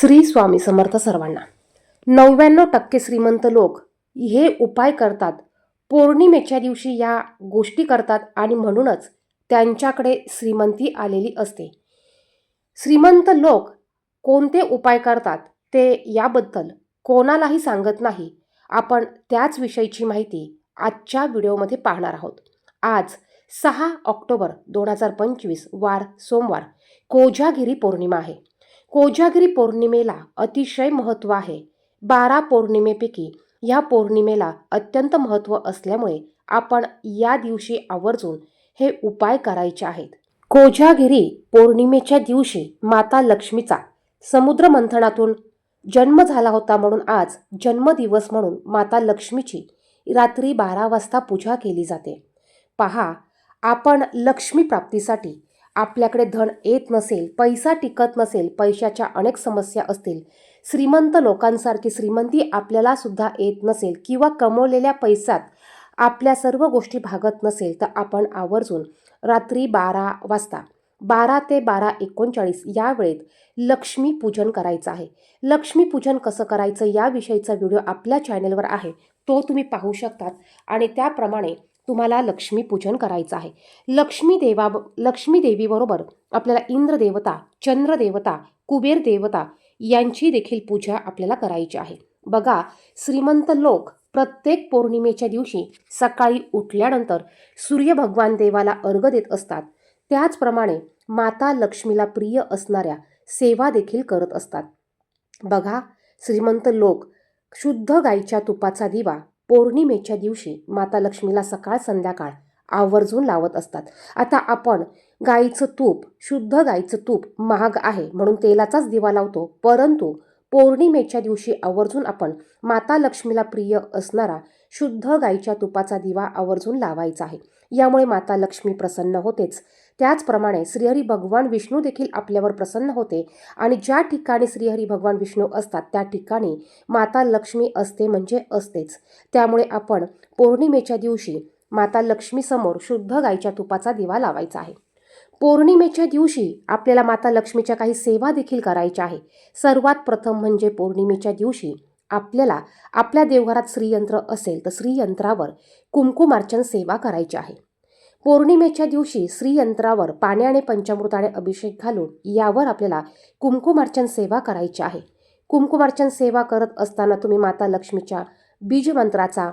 श्री स्वामी समर्थ सर्वांना. नव्याण्णव टक्के श्रीमंत लोक हे उपाय करतात. पौर्णिमेच्या दिवशी या गोष्टी करतात आणि म्हणूनच त्यांच्याकडे श्रीमंती आलेली असते. श्रीमंत लोक कोणते उपाय करतात ते याबद्दल कोणालाही सांगत नाही. आपण त्याच विषयीची माहिती आजच्या व्हिडिओमध्ये पाहणार आहोत. आज सहा ऑक्टोबर दोन हजार पंचवीस वार सोमवार कोजागिरी पौर्णिमा आहे. कोजागिरी पौर्णिमेला अतिशय महत्त्व आहे. बारा पौर्णिमेपैकी या पौर्णिमेला अत्यंत महत्त्व असल्यामुळे आपण या दिवशी आवर्जून हे उपाय करायचे आहेत. कोजागिरी पौर्णिमेच्या दिवशी माता लक्ष्मीचा समुद्र मंथनातून जन्म झाला होता म्हणून आज जन्मदिवस म्हणून माता लक्ष्मीची रात्री बारा वाजता पूजा केली जाते. पहा आपण लक्ष्मी प्राप्तीसाठी आपल्याकडे धन येत नसेल पैसा टिकत नसेल पैशाच्या अनेक समस्या असतील. श्रीमंत लोकांसारखी श्रीमंती आपल्याला सुद्धा येत नसेल किंवा कमवलेल्या पैशात आपल्या सर्व गोष्टी भागत नसेल तर आपण आवर्जून रात्री बारा वाजता बारा ते बारा एकोणचाळीस या वेळेत लक्ष्मीपूजन करायचं आहे. लक्ष्मीपूजन कसं करायचं याविषयीचा व्हिडिओ आपल्या चॅनेलवर आहे. तो तुम्ही पाहू शकतात आणि त्याप्रमाणे तुम्हाला लक्ष्मीपूजन करायचं आहे. लक्ष्मी देवा लक्ष्मी देवीबरोबर आपल्याला इंद्रदेवता चंद्रदेवता कुबेर देवता यांची देखील पूजा आपल्याला करायची आहे. बघा श्रीमंत लोक प्रत्येक पौर्णिमेच्या दिवशी सकाळी उठल्यानंतर सूर्यभगवान देवाला अर्घ देत असतात. त्याचप्रमाणे माता लक्ष्मीला प्रिय असणाऱ्या सेवा देखील करत असतात. बघा श्रीमंत लोक शुद्ध गाईच्या तुपाचा दिवा पौर्णिमेच्या दिवशी माता लक्ष्मीला सकाळ संध्याकाळ आवर्जून लावत असतात. आता आपण गाईचं तूप शुद्ध गाईचं तूप महाग आहे म्हणून तेलाचाच दिवा लावतो. परंतु पौर्णिमेच्या दिवशी आवर्जून आपण माता लक्ष्मीला प्रिय असणारा शुद्ध गाईच्या तुपाचा दिवा आवर्जून लावायचा आहे. यामुळे माता लक्ष्मी प्रसन्न होतेच. त्याचप्रमाणे श्रीहरी भगवान विष्णू देखील आपल्यावर प्रसन्न होते आणि ज्या ठिकाणी श्रीहरी भगवान विष्णू असतात त्या ठिकाणी माता लक्ष्मी असते म्हणजे असतेच. त्यामुळे आपण पौर्णिमेच्या दिवशी माता लक्ष्मीसमोर शुद्ध गाईच्या तुपाचा दिवा लावायचा आहे. पौर्णिमेच्या दिवशी आपल्याला माता लक्ष्मीच्या काही सेवा देखील करायच्या आहे. सर्वात प्रथम म्हणजे पौर्णिमेच्या दिवशी आपल्याला आपल्या देवघरात श्रीयंत्र असेल तर श्रीयंत्रावर कुंकुमार्चन सेवा करायची आहे. पौर्णिमेच्या दिवशी श्रीयंत्रावर पाण्याने पंचामृताने अभिषेक घालून यावर आपल्याला कुंकुमार्चन सेवा करायची आहे. कुंकुमार्चन सेवा करत असताना तुम्ही माता लक्ष्मीच्या बीजमंत्राचा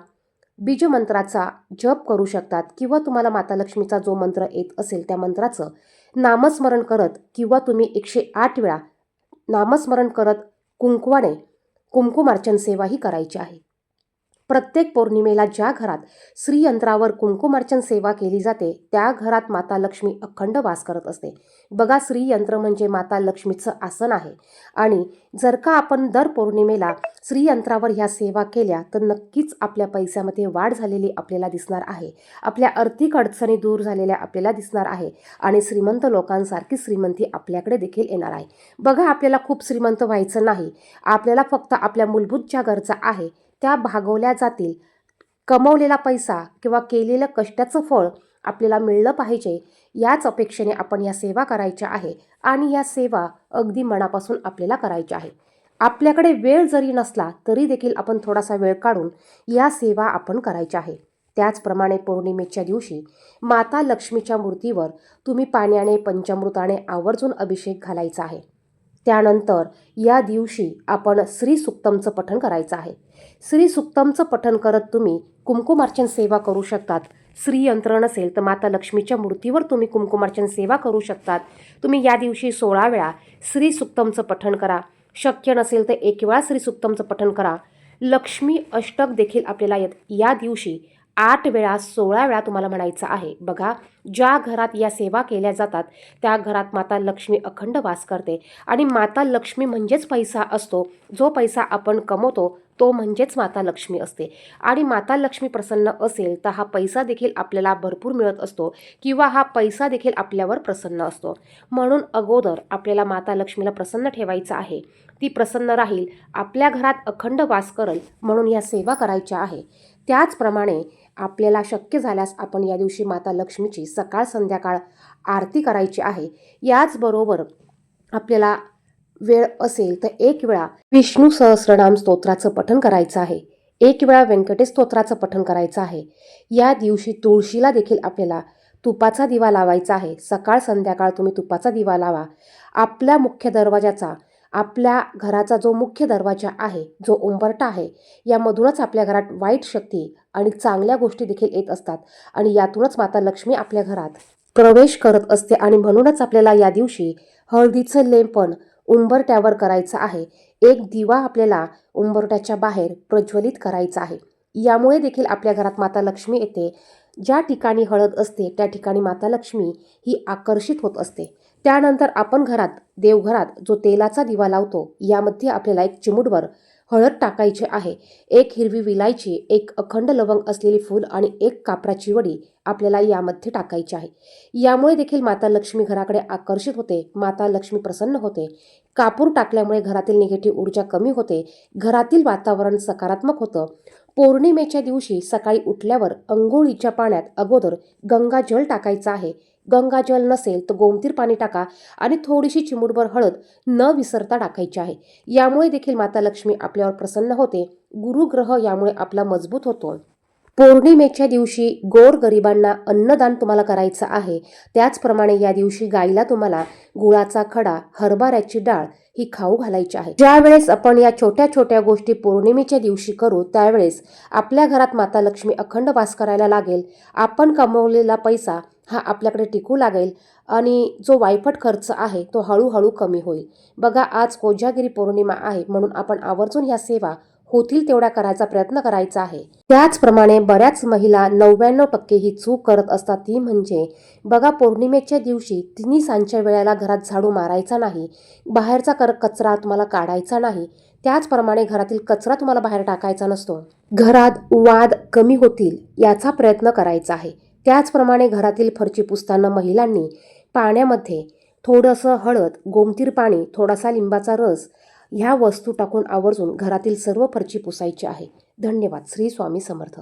बीजमंत्राचा जप करू शकतात किंवा तुम्हाला माता लक्ष्मीचा जो मंत्र येत असेल त्या मंत्राचं नामस्मरण करत किंवा तुम्ही एकशे आठ वेळा नामस्मरण करत कुंकवाने कुंकुमार्चन सेवाही करायची आहे. प्रत्येक पौर्णिमेला ज्या घरात श्रीयंत्रावर कुंकुमार्चन सेवा केली जाते त्या घरात माता लक्ष्मी अखंड वास करत असते. बघा श्रीयंत्र म्हणजे माता लक्ष्मीचं आसन आहे. आणि जर का आपण दर पौर्णिमेला श्रीयंत्रावर ह्या सेवा केल्या तर नक्कीच आपल्या पैशामध्ये वाढ झालेली आपल्याला दिसणार आहे. आपल्या आर्थिक अडचणी दूर झालेल्या आपल्याला दिसणार आहे. आणि श्रीमंत लोकांसारखी श्रीमंती आपल्याकडे देखील येणार आहे. बघा आपल्याला खूप श्रीमंत व्हायचं नाही. आपल्याला फक्त आपल्या मूलभूत ज्या गरजा आहे त्या भागवल्या जातील. कमवलेला पैसा किंवा केलेलं कष्टाचं फळ आपल्याला मिळलं पाहिजे याच अपेक्षेने आपण या सेवा करायच्या आहे आणि या सेवा अगदी मनापासून आपल्याला करायच्या आहे आपल्याकडे वेळ जरी नसला तरी देखील आपण थोडासा वेळ काढून या सेवा आपण करायच्या आहे. त्याचप्रमाणे पौर्णिमेच्या दिवशी माता लक्ष्मीच्या मूर्तीवर तुम्ही पाण्याने पंचामृताने आवर्जून अभिषेक घालायचा आहे. त्यानंतर या दिवशी आपण श्री सुक्तमचं पठण करायचं आहे. श्री सुक्तमचं पठण करत तुम्ही कुमकुमार्चन सेवा करू शकतात. श्रीयंत्र नसेल तर माता लक्ष्मीच्या मूर्तीवर तुम्ही कुमकुमार्चन सेवा करू शकतात. तुम्ही या दिवशी सोळा वेळा श्री सुक्तमचं पठण करा. शक्य नसेल तर एक वेळा श्री सुक्तमचं पठण करा. लक्ष्मी अष्टक देखील आपल्याला या दिवशी आठ वेळा सोळा वेळा तुम्हाला म्हणायचं आहे बघा ज्या घरात या सेवा केल्या जातात त्या घरात माता लक्ष्मी अखंड वास करते. आणि माता लक्ष्मी म्हणजेच पैसा असतो. जो पैसा आपण कमवतो तो म्हणजेच माता लक्ष्मी असते. आणि माता लक्ष्मी प्रसन्न असेल तर हा पैसा देखील आपल्याला भरपूर मिळत असतो किंवा हा पैसा देखील आपल्यावर प्रसन्न असतो. म्हणून अगोदर आपल्याला माता लक्ष्मीला प्रसन्न ठेवायचं आहे. ती प्रसन्न राहील आपल्या घरात अखंड वास करल म्हणून या सेवा करायच्या आहे. त्याचप्रमाणे आपल्याला शक्य झाल्यास आपण या दिवशी माता लक्ष्मीची सकाळ संध्याकाळ आरती करायची आहे. याचबरोबर आपल्याला वेळ असेल तर एक वेळा विष्णू सहस्रनाम स्तोत्राचं पठण करायचं आहे. एक वेळा व्यंकटेश स्तोत्राचं पठण करायचं आहे. या दिवशी तुळशीला देखील आपल्याला तुपाचा दिवा लावायचा आहे. सकाळ संध्याकाळ तुम्ही तुपाचा दिवा लावा. आपल्या मुख्य दरवाजाचा आपल्या घराचा जो मुख्य दरवाजा आहे जो उंबरटा आहे यामधूनच आपल्या घरात वाईट शक्ती आणि चांगल्या गोष्टी देखील येत असतात आणि यातूनच माता लक्ष्मी आपल्या घरात प्रवेश करत असते आणि म्हणूनच आपल्याला या दिवशी हळदीचं लेपन उंबरट्यावर करायचं आहे. एक दिवा आपल्याला उंबरट्याच्या बाहेर प्रज्वलित करायचा आहे. यामुळे देखील आपल्या घरात माता लक्ष्मी येते. ज्या ठिकाणी हळद असते त्या ठिकाणी माता लक्ष्मी ही आकर्षित होत असते. त्यानंतर आपण घरात देवघरात जो तेलाचा दिवा लावतो यामध्ये आपल्याला एक चिमूटभर हळद टाकायची आहे. एक हिरवी विलायची एक अखंड लवंग असलेली फूल आणि एक कापराची वडी आपल्याला यामध्ये टाकायची आहे. यामुळे देखील माता लक्ष्मी घराकडे आकर्षित होते माता लक्ष्मी प्रसन्न होते. कापूर टाकल्यामुळे घरातील निगेटिव्ह ऊर्जा कमी होते घरातील वातावरण सकारात्मक होतं. पौर्णिमेच्या दिवशी सकाळी उठल्यावर अंघोळीच्या पाण्यात अगोदर गंगाजल टाकायचं आहे. गंगाजल नसेल तर गोमतीर पाणी टाका आणि थोडीशी चिमूटभर हळद न विसरता टाकायची आहे. यामुळे देखील माता लक्ष्मी आपल्यावर प्रसन्न होते. गुरुग्रह यामुळे आपला मजबूत होतो. पौर्णिमेच्या दिवशी गोर गरिबांना अन्नदान तुम्हाला करायचं आहे. त्याचप्रमाणे या दिवशी गाईला तुम्हाला गुळाचा खडा हरभऱ्याची डाळ ही खाऊ घालायची आहे. ज्यावेळेस आपण या छोट्या छोट्या गोष्टी पौर्णिमेच्या दिवशी करू त्यावेळेस आपल्या घरात माता लक्ष्मी अखंड वास करायला लागेल. आपण कमवलेला पैसा हा आपल्याकडे टिकू लागेल आणि जो वायफट खर्च आहे तो हळूहळू कमी होईल. बघा आज कोजागिरी पौर्णिमा आहे म्हणून आपण आवर्जून ह्या सेवा होतील तेवढ्या करायचा प्रयत्न करायचा आहे. त्याचप्रमाणे बऱ्याच महिला नव्याण्णव टक्के ही चूक करत असतात. ती म्हणजे बघा पौर्णिमेच्या दिवशी तिन्ही सांच्या वेळेला घरात झाडू मारायचा नाही बाहेरचा कर कचरा तुम्हाला काढायचा नाही त्याचप्रमाणे घरातील कचरा तुम्हाला बाहेर टाकायचा नसतो. घरात वाद कमी होतील याचा प्रयत्न करायचा आहे. त्याचप्रमाणे घरातील फरची पुसताना महिलांनी पाण्यामध्ये थोडंसं हळद गोमतीर पाणी थोडासा लिंबाचा रस ह्या वस्तू टाकून आवर्जून घरातील सर्व फरची पुसायची आहे. धन्यवाद. श्री स्वामी समर्थ.